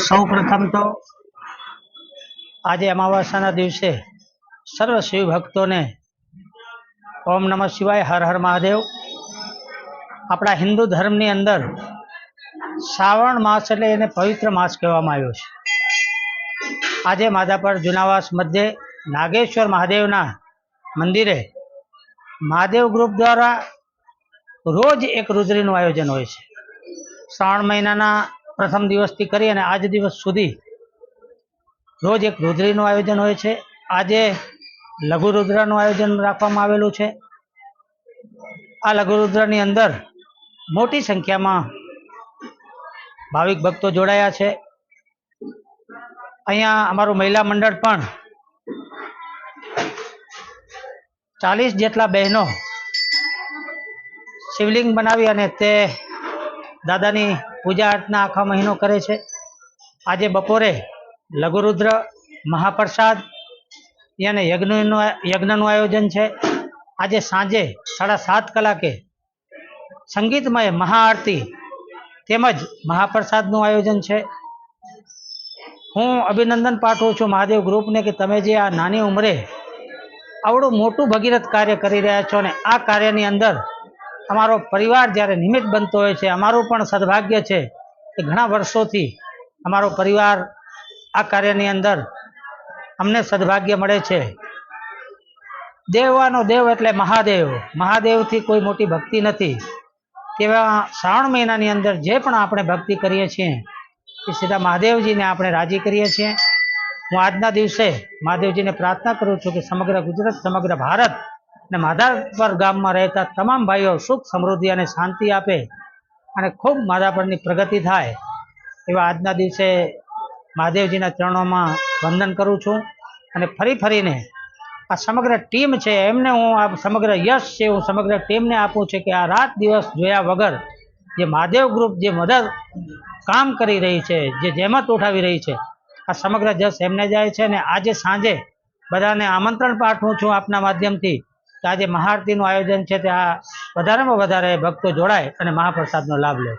સૌ પ્રથમ તો આજે અમાવાસ્યાના દિવસે સર્વ શિવ ભક્તોને ઓમ નમઃ શિવાય, હર હર મહાદેવ. આપણા હિન્દુ ધર્મની અંદર શ્રાવણ માસ એટલે એને પવિત્ર માસ કહેવામાં આવ્યો છે. આજે માધાપર જુનાવાસ મધ્યે નાગેશ્વર મહાદેવના મંદિરે મહાદેવ ગ્રુપ દ્વારા રોજ એક રુદ્રીનું આયોજન હોય છે. શ્રાવણ મહિનાના પ્રથમ દિવસથી કરી અને આજ દિવસ સુધી રોજ એક રુદ્રીનું આયોજન હોય છે. આજે લઘુ રુદ્રનું આયોજન રાખવામાં આવેલું છે. આ લઘુરુદ્રની અંદર મોટી સંખ્યામાં ભાવિક ભક્તો જોડાયા છે. અહીંયા અમારું મહિલા મંડળ પણ ચાલીસ જેટલા બહેનો શિવલિંગ બનાવી અને તે દાદાની પૂજા અર્ચના આખા મહિનો કરે છે. આજે બપોરે લઘુરુદ્ર મહાપ્રસાદ અને યજ્ઞનું યજ્ઞનું આયોજન છે. આજે સાંજે સાડા સાત કલાકે સંગીતમય મહાઆરતી તેમજ મહાપ્રસાદનું આયોજન છે. હું અભિનંદન પાઠવું છું મહાદેવ ગ્રુપને કે તમે જે આ નાની ઉંમરે આવડું મોટું ભગીરથ કાર્ય કરી રહ્યા છો અને આ કાર્યની અંદર અમારો પરિવાર જ્યારે નિમિત્ત બનતો હોય છે, અમારું પણ સદભાગ્ય છે કે ઘણા વર્ષોથી અમારો પરિવાર આ કાર્યની અંદર અમને સદભાગ્ય મળે છે. દેવાનો દેવ એટલે મહાદેવ. મહાદેવથી કોઈ મોટી ભક્તિ નથી. તેવા શ્રાવણ મહિનાની અંદર જે પણ આપણે ભક્તિ કરીએ છીએ, એ સીધા મહાદેવજીને આપણે રાજી કરીએ છીએ. હું આજના દિવસે મહાદેવજીને પ્રાર્થના કરું છું કે સમગ્ર ગુજરાત, સમગ્ર ભારત અને માધાપર ગામમાં રહેતા તમામ ભાઈઓ સુખ, સમૃદ્ધિ અને શાંતિ આપે અને ખૂબ માધાપરની પ્રગતિ થાય. એવા આજના દિવસે મહાદેવજીના ચરણોમાં વંદન કરું છું અને ફરી ફરીને આ સમગ્ર ટીમ છે, એમને હું આ સમગ્ર યશ છે, હું સમગ્ર ટીમને આપું છું કે આ રાત દિવસ જોયા વગર જે મહાદેવ ગ્રુપ જે મદદ કામ કરી રહી છે, જે જહેમત ઉઠાવી રહી છે, આ સમગ્ર જશ એમને જાય છે અને આજે સાંજે બધાને આમંત્રણ પાઠવું છું આપના માધ્યમથી. કે આજે મહાઆરતીનું આયોજન છે ત્યાં વધારેમાં વધારે ભક્તો જોડાય અને મહાપ્રસાદનો લાભ લે.